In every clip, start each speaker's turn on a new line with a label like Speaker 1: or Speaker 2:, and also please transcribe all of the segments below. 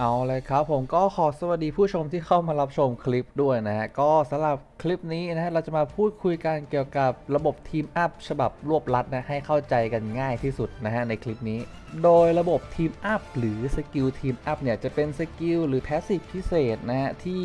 Speaker 1: เอาเลยครับผมก็ขอสวัสดีผู้ชมที่เข้ามารับชมคลิปด้วยนะฮะก็สำหรับคลิปนี้นะฮะเราจะมาพูดคุยกันเกี่ยวกับระบบทีมอัพฉบับรวบลัดนะให้เข้าใจกันง่ายที่สุดนะฮะในคลิปนี้ โดยระบบทีมอัพหรือสกิลทีมอัพเนี่ยจะเป็นสกิลหรือแพสซีฟพิเศษนะฮะที่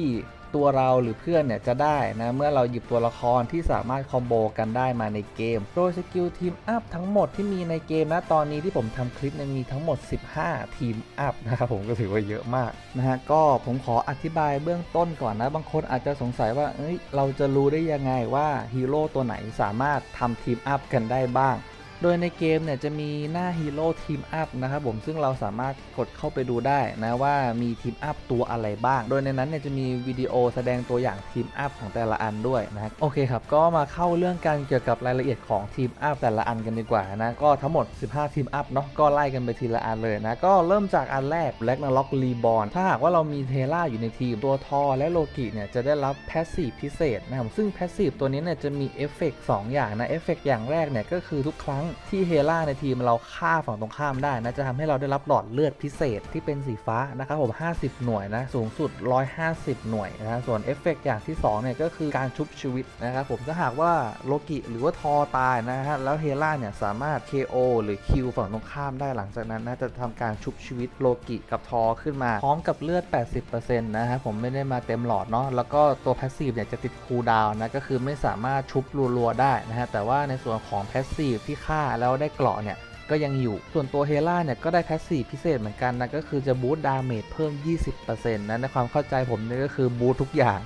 Speaker 1: ตัวเราหรือเพื่อนเนี่ยจะได้นะ เมื่อเราหยิบตัวละครที่สามารถคอมโบกันได้มาในเกมโดยสกิลทีมอัพทั้งหมดที่มีในเกมนะตอนนี้ที่ผมทำคลิปเนี่ยมีทั้งหมด 15 ทีมอัพนะครับผมก็ถือว่าเยอะมากนะฮะก็ผมขออธิบายเบื้องต้นก่อนนะ บางคนอาจจะสงสัยว่าเอ้ยเราจะรู้ได้ยังไงว่าฮีโร่ตัวไหนสามารถทำทีมอัพกันได้บ้าง โดยในเกมเนี่ยจะมีหน้าฮีโร่ทีมอัพนะครับผมซึ่งเราสามารถกดเข้าไปดูได้นะว่ามีทีมอัพตัวอะไรบ้าง โดยในนั้นเนี่ยจะมีวิดีโอแสดงตัวอย่างทีมอัพของแต่ละอันด้วยนะโอเคครับก็มาเข้าเรื่องการเกี่ยวกับรายละเอียดของทีมอัพแต่ละอันกันดีกว่านะก็ทั้งหมด 15 ทีมอัพเนาะก็ไล่กันไปทีละอันเลยนะก็เริ่มจากอันแรก Black n a r o k Reborn ถ้าหากว่าเรามีเทล่าอยู่ในทีมตัวทอและโลกิเนี่ยจะได้รับแพสซีฟพิเศษนะครับซึ่งแพสซีฟตัวนี้เนี่ยจะมีเอฟเฟกต์สองอย่างนะเอฟเฟกต์อย่างแรกเนี่ยก็คือทุกครั้งที่เฮล่าในทีมเราฆ่าฝั่งตรงข้ามได้นะจะทำให้เราได้รับหลอดเลือดพิเศษที่เป็นสีฟ้านะครับผม 50 หน่วยนะสูงสุด 150 หน่วยนะส่วนเอฟเฟกต์อย่างที่2เนี่ยก็คือการชุบชีวิตนะครับผมถ้าหากว่าโลกิหรือว่าทอตายนะฮะแล้วเฮล่าเนี่ยสามารถ KO หรือคิวฝั่งตรงข้ามได้หลังจากนั้นนะจะทำการชุบชีวิตโลกิกับทอขึ้นมาพร้อมกับเลือด 80%นะครับผมไม่ได้มาเต็มหลอดเนาะแล้วก็ตัวแพสซีฟเนี่ยจะติดคูลดาวน์นะก็คือไม่สามารถชุบรัวๆได้นะฮะแต่ว่าในส่วนของแพสซีฟที่ฆ่าแล้วได้เกราะเนี่ยก็ยังอยู่ ส่วนตัวเฮล่าเนี่ยก็ได้แพสซีฟพิเศษเหมือนกันนะก็คือจะบูตดาเมจเพิ่ม 20%นะในความเข้าใจผมเนี่ยก็คือบูตทุกอย่าง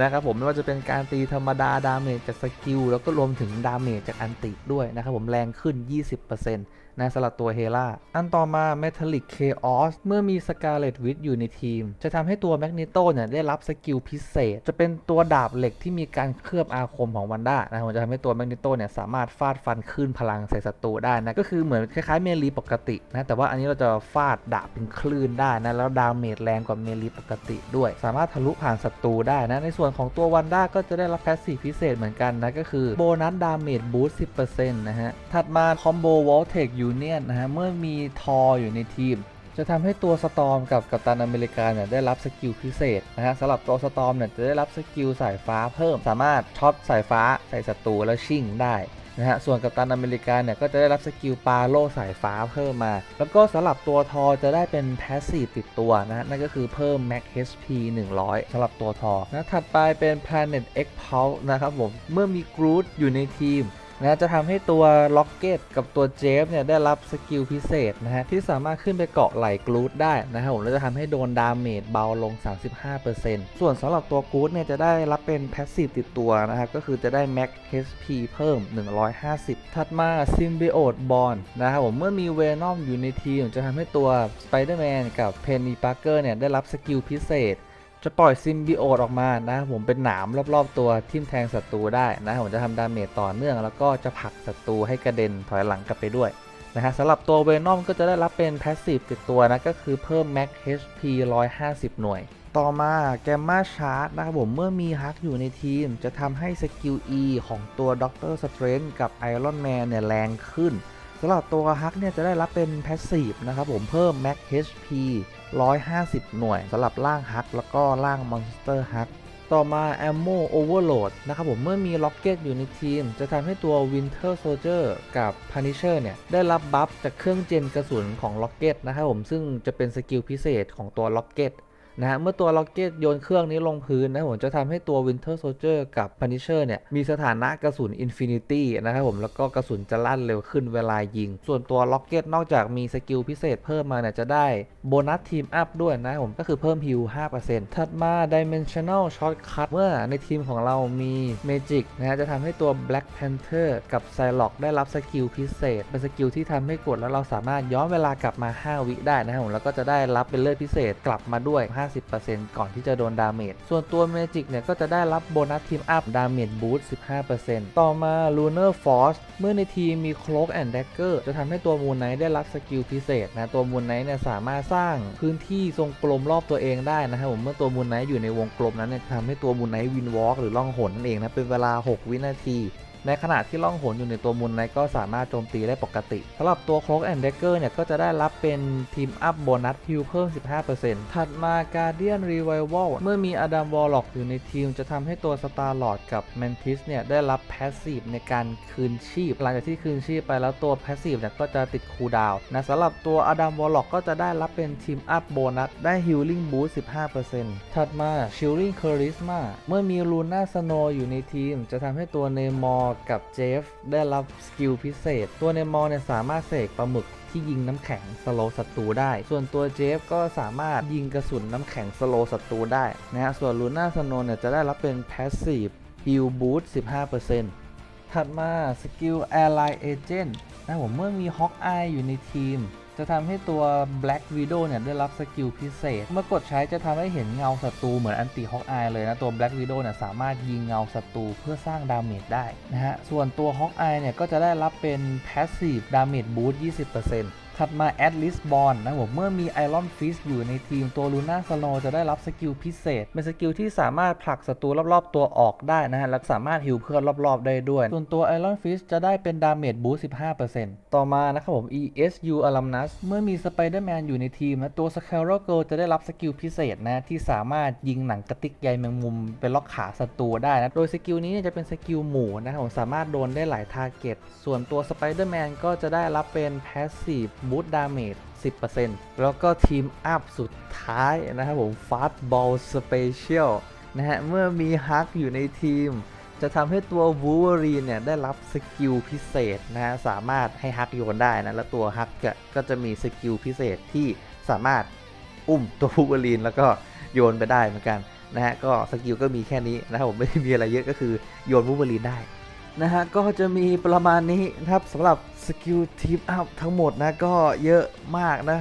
Speaker 1: นะครับผมไม่ว่าจะเป็นการตีธรรมดาดาเมจจากสกิลแล้วก็รวมถึงดาเมจจากอันติด้วยนะครับผมแรงขึ้น 20%นะสำหรับตัวเฮล่าอันต่อมา Metallic Chaos เมื่อมี Scarlet Witch อยู่ในทีม จะทำให้ตัว Magneto เนี่ยได้รับสกิลพิเศษ จะเป็นตัวดาบเหล็กที่มีการเคลือบอาคมของวันด้านะผมจะทำให้ตัว Magneto เนี่ยสามารถฟาดฟันขึ้นพลังใส่ศัตรูได้นะ ก็คือเหมือนคล้ายๆเมลีปกตินะ แต่ว่าอันนี้เราจะฟาดดาบเป็นคลื่นได้นะ แล้วดาเมจแรงกว่าเมลีปกติด้วย สามารถทะลุผ่านศัตรูได้นะ ในส่วนของตัววันด้าก็จะได้รับแพสซีฟพิเศษเหมือนกันนะ ก็คือโบนัสดาเมจบูสต์10%นะฮะ ถัดมาคอมโบวอลเทคยูเนียนนะฮะเมื่อมีทออยู่ในทีม จะทำให้ตัวสตอมกับกัปตันอเมริกาเนี่ยได้รับสกิลพิเศษนะฮะสำหรับตัวสตอมเนี่ยจะได้รับสกิลสายฟ้าเพิ่ม สามารถช็อตสายฟ้าใส่ศัตรูแล้วชิ่งได้นะฮะส่วนกัปตันอเมริกาเนี่ยก็จะได้รับสกิลปาโลสายฟ้าเพิ่มมา แล้วก็สำหรับตัวทอจะได้เป็นแพสซีฟติดตัวนะนั่นก็คือเพิ่ม Max HP 100สำหรับตัวทอนะถัดไปเป็น Planet X Pulse นะครับผม เมื่อมีกรูดอยู่ในทีม นะจะทำให้ตัวล็อกเก็ตกับตัวเจฟเนี่ยได้รับสกิลพิเศษนะฮะที่สามารถขึ้นไปเกาะไหลกรูดได้นะครับผมแล้วจะทำให้โดนดาเมจเบาลง 35%ส่วนสำหรับตัวกรูดเนี่ยจะได้รับเป็นแพสซีฟติดตัวนะครับก็คือจะได้ Max HP เพิ่ม 150 ถัดมา Symbiote Bond นะครับผมเมื่อมีเวนอมอยู่ในทีมจะทำให้ตัว Spider-Man กับ Penny Parker เนี่ยได้รับสกิลพิเศษ จะปล่อยซิมบิโอตออกมานะผมเป็นหนามรอบๆตัวทิ่มแทงศัตรูได้นะผมจะทำดาเมจต่อเนื่อง แล้วก็จะผลักศัตรูให้กระเด็นถอยหลังกลับไปด้วยนะฮะสำหรับตัวเวนอมก็จะได้รับเป็นแพสซีฟติดตัวนะก็คือเพิ่ม Max HP 150 หน่วย ต่อมาแกมมาชาร์ e นะครับผมเมื่อมีฮักอยู่ในทีม จะทำให้สกิล E ของตัวด็อกเตอร์สเตรนกับไอรอนแมนเนี่ยแรงขึ้นสำหรับตัวฮักเนี่ยจะได้รับเป็นแพสซีฟนะครับผมเพิ่ม Max HP 150 หน่วยสำหรับร่างฮัก แล้วก็ร่างมอนสเตอร์ฮัก ต่อมา Ammo Overload นะครับผมเมื่อมีล็อกเก็ตอยู่ในทีม จะทำให้ตัว Winter Soldier กับ Punisher เนี่ย ได้รับบัฟจากเครื่องเจนกระสุนของล็อกเก็ตนะครับผมซึ่งจะเป็นสกิลพิเศษของตัวล็อกเก็ต นะฮะเมื่อตัวล็อกเก็ตโยนเครื่องนี้ลงพื้นนะผมจะทำให้ตัว Winter Soldier กับ Punisher เนี่ยมีสถานะกระสุน Infinity นะครับผมแล้วก็กระสุนจะลั่นเร็วขึ้นเวลายิง ส่วนตัวล็อกเก็ตนอกจากมีสกิลพิเศษเพิ่มมาเนี่ยจะได้โบนัสทีมอัพด้วยนะผมก็คือเพิ่มฮิล5%ถัดมา Dimensional Shortcut เมื่อในทีมของเรามี Magic นะฮะจะทำให้ตัว Black Panther กับ Psylocke ได้รับสกิลพิเศษ เป็นสกิลที่ทำให้กดแล้วเราสามารถย้อนเวลากลับมา 5 วิได้นะครับผมแล้วก็จะได้รับเป็นเลือดพิเศษกลับมาด้วย50%ก่อนที่จะโดนดาเมจ ส่วนตัว Magic เนี่ยก็จะได้รับโบนัสทีมอัพดาเมจบูสต์15%ต่อมา Lunar Force เมื่อในทีมมี Cloak and Dagger จะทำให้ตัว Moon Knight ได้รับสกิลพิเศษนะ ตัว Moon Knight เนี่ยสามารถสร้างพื้นที่ทรงกลมรอบตัวเองได้นะครับผม เมื่อตัว Moon Knight อยู่ในวงกลมนั้นเนี่ยทำให้ตัว Moon Knight วินวอล์กหรือล่องหนนั่นเองนะ เป็นเวลา 6 วินาที ในขณะที่ล่องหนอยู่ในตัวมูลไนก็สามารถโจมตีได้ปกติสำหรับตัวโคลกแอนด์เดเกอร์เนี่ยก็จะได้รับเป็นทีมอัพโบนัสฮิลเพิ่ม 15%ถัดมา Guardian Revival เมื่อมีอดัมวอลล็อกอยู่ในทีม จะทำให้ตัว Star Lord กับ Mantis เนี่ยได้รับแพสซีฟในการคืนชีพ หลังจากที่คืนชีพไปแล้วตัวแพสซีฟเนี่ยก็จะติดคูลดาวน์นะสำหรับตัวอดัมวอลล็อกก็จะได้รับเป็นทีมอัพโบนัสได้ Healing Boost 15%ถัดมา Shielding Charisma เมื่อมีลูน่าสโนอยู่ในทีม จะทำให้ตัวเนมอร์กับเจฟได้รับสกิลพิเศษ ตัวเนมอร์เนี่ยสามารถเสกปลาหมึกที่ยิงน้ำแข็งสโลศัตรูได้ ส่วนตัวเจฟก็สามารถยิงกระสุนน้ำแข็งสโลศัตรูได้นะฮะ ส่วนลูน่าสโนเนี่ยจะได้รับเป็น Passive Heal Boost 15%ถัดมาสกิลแอร์ไลน์เอเจนต์นะผมเมื่อมีฮอกอายอยู่ในทีม จะทำให้ตัว Black Widow เนี่ยได้รับสกิลพิเศษ เมื่อกดใช้จะทำให้เห็นเงาศัตรูเหมือนอันติ Hawkeye เลยนะ ตัว Black Widow เนี่ยสามารถยิงเงาศัตรูเพื่อสร้างดาเมจได้นะฮะ ส่วนตัว Hawkeye เนี่ยก็จะได้รับเป็น Passive Damage Boost 20%ถัดมา a t l i s b o r n นะผมเมื่อมี Iron Fist อยู่ในทีมตัว Luna Snow จะได้รับสกิลพิเศษ เป็นสกิลที่สามารถผลักศัตรูรอบๆ ตัวออกได้นะฮะและสามารถฮิวเพื่อนรอบๆ ได้ด้วย ส่วนตัว Iron Fist จะได้เป็น Damage Boost 15%ต่อมานะครับผม ESU Alumnus เมื่อมี Spider-Man อยู่ในทีมนะตัว Scarecrow Girl จะได้รับสกิลพิเศษนะที่สามารถยิงหนังกระติกใยแมงมุมเป็นล็อกขาศัตรูได้นะโดยสกิลนี้จะเป็นสกิลหมู่นะครับผมสามารถโดนได้หลายทาร์เก็ตส่วนตัว Spider-Man ก็จะได้รับเป็น Passive Boost Damage 10%แล้วก็ทีมอัพสุดท้ายนะครับผม Fastball Special นะฮะ เมื่อมีฮักอยู่ในทีม จะทำให้ตัว Wolverine เนี่ย ได้รับสกิลพิเศษนะฮะ สามารถให้ฮักโยนได้นะ แล้วตัวฮักก็จะมีสกิลพิเศษที่สามารถอุ้มตัว Wolverine แล้วก็โยนไปได้เหมือนกันนะฮะ ก็สกิลก็มีแค่นี้นะครับผมไม่ได้มีอะไรเยอะก็คือโยน Wolverine ได้ นะฮะก็จะมีประมาณนี้นะครับสำหรับสกิลทีมอัพทั้งหมดนะก็เยอะมากนะ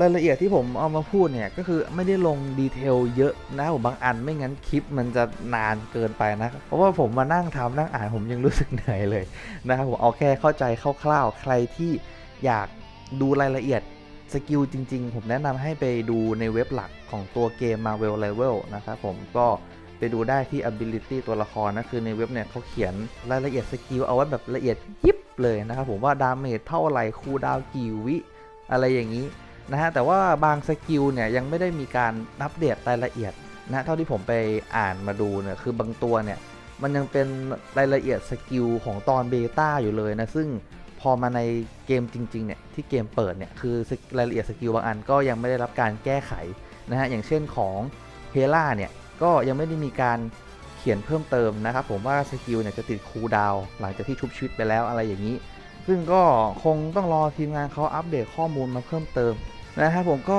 Speaker 1: รายละเอียดที่ผมเอามาพูดเนี่ยก็คือไม่ได้ลงดีเทลเยอะนะผมบางอันไม่งั้นคลิปมันจะนานเกินไปนะ เพราะว่าผมมานั่งทำนั่งอ่านผมยังรู้สึกเหนื่อยเลยนะครับผมเอาแค่เข้าใจคร่าวๆ ใครที่อยากดูรายละเอียดสกิลจริงๆ ผมแนะนำให้ไปดูในเว็บหลักของตัวเกม Marvel Level นะครับผมก็ ไปดูได้ที่ ability ตัวละครนะคือในเว็บเนี่ยเขาเขียนรายละเอียดสกิลเอาไว้แบบละเอียดยิบเลยนะครับผมว่าดาเมจเท่าไหร่คูลดาวกี่วิ อะไรอย่างนี้นะฮะแต่ว่าบางสกิลเนี่ยยังไม่ได้มีการอัปเดตรายละเอียดนะเท่าที่ผมไปอ่านมาดูเนี่ยคือบางตัวเนี่ยมันยังเป็นรายละเอียดสกิลของตอนเบต้าอยู่เลยนะซึ่งพอมาในเกมจริงๆเนี่ยที่เกมเปิดเนี่ยคือรายละเอียดสกิลบางอันก็ยังไม่ได้รับการแก้ไขนะฮะอย่างเช่นของเฮล่าเนี่ย ก็ยังไม่ได้มีการเขียนเพิ่มเติมนะครับผมว่าสกิลเนี่ยจะติดคูลดาวหลังจากที่ชุบชีวิตไปแล้วอะไรอย่างนี้ ซึ่งก็คงต้องรอทีมงานเขาอัปเดตข้อมูลมาเพิ่มเติมนะครับผมก็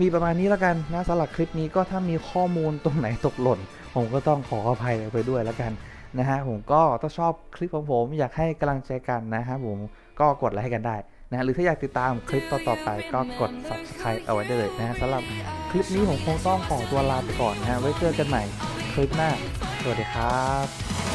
Speaker 1: มีประมาณนี้แล้วกันนะสำหรับคลิปนี้ก็ถ้ามีข้อมูลตรงไหนตกหล่น ผมก็ต้องขออภัยไปด้วยแล้วกันนะฮะผมก็ถ้าชอบคลิปของผมอยากให้กำลังใจกันนะครับผมก็กดไลค์ให้กันได้ นะหรือถ้าอยากติดตามคลิปต่อๆไปก็กด subscribe เอาไว้ได้เลยนะฮะสำหรับคลิปนี้ผมคงต้องขอตัวลาไปก่อนนะฮะไว้เจอกันใหม่คลิปหน้า สวัสดีครับ